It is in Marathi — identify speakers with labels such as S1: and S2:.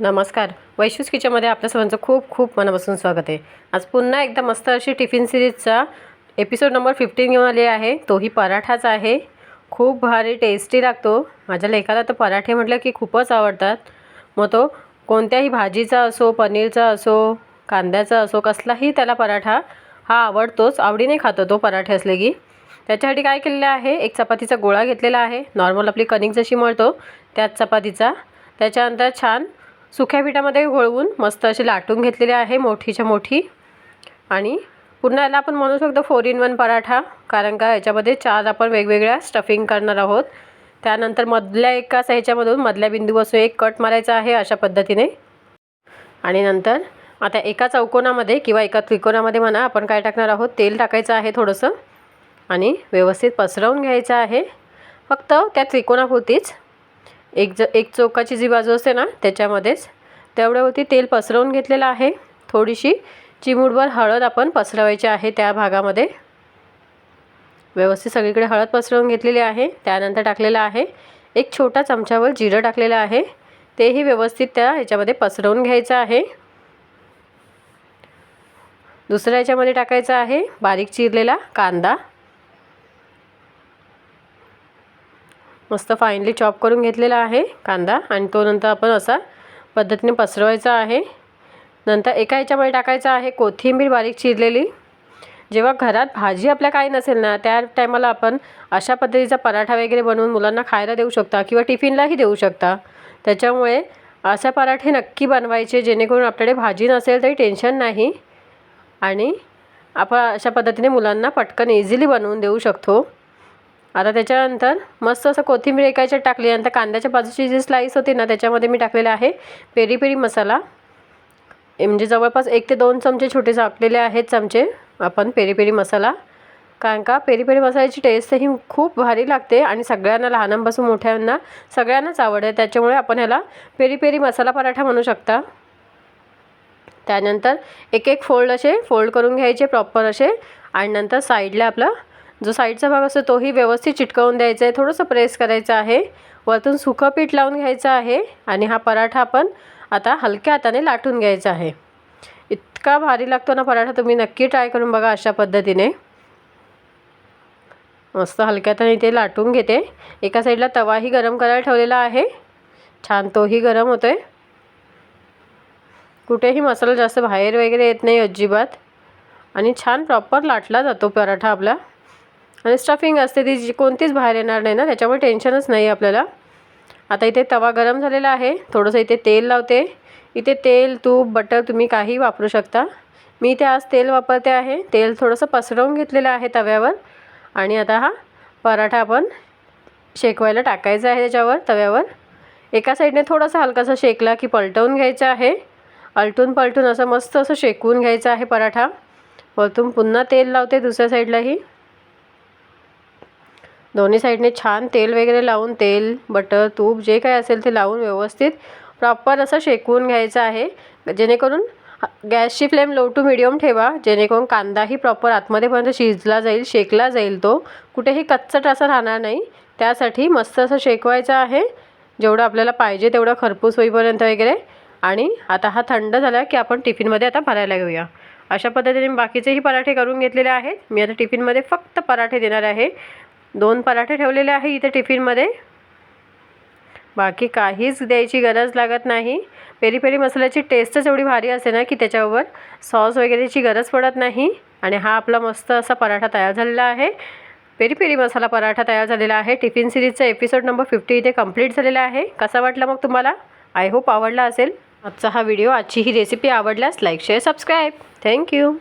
S1: नमस्कार. वैशूस किचनमध्ये आपल्या सर्वांचं खूप खूप मनापासून स्वागत आहे. आज पुन्हा एकदा मस्त अशी टिफिन सिरीजचा एपिसोड नंबर फिफ्टीन घेऊन आली आहे. तोही पराठाच आहे. खूप भारी टेस्टी लागतो. माझ्या लेखाला तर पराठे म्हटलं की खूपच आवडतात. मग तो कोणत्याही भाजीचा असो पनीरचा असो कांद्याचा असो कसलाही त्याला पराठा हा आवडतोच. आवडीने खातो तो पराठे असले की. त्याच्यासाठी काय केलेलं आहे? एक चपातीचा गोळा घेतलेला आहे. नॉर्मल आपली कणिक जशी मळतो त्याच चपातीचा. त्याच्यानंतर छान सुक्या पिठामध्ये घोळवून मस्त अशी लाटून घेतलेली आहे मोठीच्या मोठी. आणि पुन्हा याला आपण म्हणू शकतो फोर इन वन पराठा कारण का याच्यामध्ये चार आपण वेगवेगळ्या स्टफिंग करणार आहोत. त्यानंतर मधल्या एकाच ह्याच्यामधून मधल्या बिंदूपासून एक कट मारायचा आहे अशा पद्धतीने. आणि नंतर आता एका चौकोनामध्ये किंवा एका त्रिकोणामध्ये म्हणा आपण काय टाकणार आहोत? तेल टाकायचं आहे थोडंसं. आणि व्यवस्थित पसरवून घ्यायचं आहे. फक्त त्या त्रिकोणापुरतीच एक ज एक चौकाची जी बाजू असते ना त्याच्यामध्येच तेवढ्यावरती तेल पसरवून घेतलेलं आहे. थोडीशी चिमूटभर हळद आपण पसरवायची आहे त्या भागामध्ये. व्यवस्थित सगळीकडे हळद पसरवून घेतलेली आहे त्यानंतर टाकलेलं आहे. एक छोटा चमच्यावर जिरं टाकलेलं आहे. तेही व्यवस्थित त्या ह्याच्यामध्ये पसरवून घ्यायचं आहे. दुसऱ्या ह्याच्यामध्ये टाकायचं आहे बारीक चिरलेला कांदा. मस्त फाईनली चॉप करून घेतलेला आहे कांदा आणि तो नंतर आपण असा पद्धतीने पसरवायचा आहे. नंतर एका ह्याच्यामध्ये टाकायचं आहे कोथिंबीर बारीक चिरलेली. जेव्हा घरात भाजी आपल्या काही नसेल ना त्या टायमाला आपण अशा पद्धतीचा पराठा वगैरे बनवून मुलांना खायला देऊ शकता किंवा टिफिनलाही देऊ शकता. त्याच्यामुळे असे पराठे नक्की बनवायचे जेणेकरून आपल्याकडे भाजी नसेल तरी टेन्शन नाही. आणि आपण अशा पद्धतीने मुलांना पटकन इझिली बनवून देऊ शकतो. आता त्याच्यानंतर मस्त असं कोथिंबीर एकाच्यात टाकली. नंतर कांद्याच्या बाजूची जी स्लाईस होती ना त्याच्यामध्ये मी टाकलेला आहे पेरी पेरी मसाला. म्हणजे जवळपास एक ते दोन चमचे छोटे टाकलेले आहेत चमचे आपण पेरी पेरी मसाला. कारण का पेरी पेरी मसाल्याची टेस्ट ही खूप भारी लागते आणि सगळ्यांना लहानांपासून मोठ्यांना सगळ्यांनाच आवडते. त्याच्यामुळे आपण ह्याला पेरी पेरी मसाला पराठा म्हणू शकता. त्यानंतर एक एक फोल्ड असे फोल्ड करून घ्यायचे प्रॉपर असे. आणि नंतर साईडला आपलं जो साईडचा भाग असतो तोही व्यवस्थित चिटकवून द्यायचा आहे. थोडंसं प्रेस करायचं आहे. वरतून सुकं पीठ लावून घ्यायचं आहे आणि हा पराठा आपण आता हलक्या हाताने लाटून घ्यायचा आहे. इतका भारी लागतो ना पराठा तुम्ही नक्की ट्राय करून बघा अशा पद्धतीने. मस्त हलक्या हाताने ते लाटून घेते. एका साईडला तवाही गरम करायला ठेवलेला आहे. छान तोही गरम होतो आहे कुठेही मसाला जास्त बाहेर वगैरे येत नाही अजिबात. आणि छान प्रॉपर लाटला जातो पराठा आपला. आणि स्टफिंग असते ती जी कोणतीच बाहेर येणार नाही ना त्याच्यामुळे टेन्शनच नाही आपल्याला. आता इथे तवा गरम झालेला आहे थोडंसं इथे तेल लावते. इथे तेल तूप बटर तुम्ही काही वापरू शकता. मी इथे आज तेल वापरते आहे. तेल थोडंसं पसरवून घेतलेलं आहे तव्यावर. आणि आता हा पराठा आपण शेकवायला टाकायचा आहे त्याच्यावर तव्यावर. एका साईडने थोडासा हलकासा शेकला की पलटवून घ्यायचा आहे. अलटून पलटून असं मस्त असं शेकवून घ्यायचं आहे पराठा. वरतून पुन्हा तेल लावते दुसऱ्या साईडलाही. दोन्ही साईडने छान तेल वगैरे लावून तेल बटर तूप जे काही असेल ते लावून व्यवस्थित प्रॉपर असं शेकवून घ्यायचं आहे. जेणेकरून गॅसची फ्लेम लो टू मिडियम ठेवा. जेणेकरून कांदाही प्रॉपर आतमध्येपर्यंत शिजला जाईल शेकला जाईल तो. कुठेही कच्चट असं राहणार नाही. त्यासाठी मस्त असं शेकवायचं आहे. जेवढं आपल्याला पाहिजे तेवढं खरपूस होईपर्यंत वगैरे. आणि आता हा थंड झाला की आपण टिफिनमध्ये आता भरायला घेऊया. अशा पद्धतीने बाकीचेही पराठे करून घेतलेले आहेत. मी आता टिफिनमध्ये फक्त पराठे देणार आहे. दोन पराठे ठेवलेले आहे इथे टिफिनमध्ये. बाकी काहीच द्यायची गरज लागत नाही. पेरी पेरी मसाल्याची टेस्टच एवढी भारी असते ना की त्याच्यावर सॉस वगैरेची गरज पडत नाही. आणि हा आपला मस्त असा पराठा तयार झालेला आहे. पेरी पेरी मसाला पराठा तयार झालेला आहे. टिफिन सिरीजचा एपिसोड नंबर फिफ्टी इथे कंप्लीट झालेला आहे. कसा वाटला मग तुम्हाला? आय होप आवडला असेल. आजचा हा व्हिडिओ आजची ही रेसिपी आवडल्यास like share subscribe thank you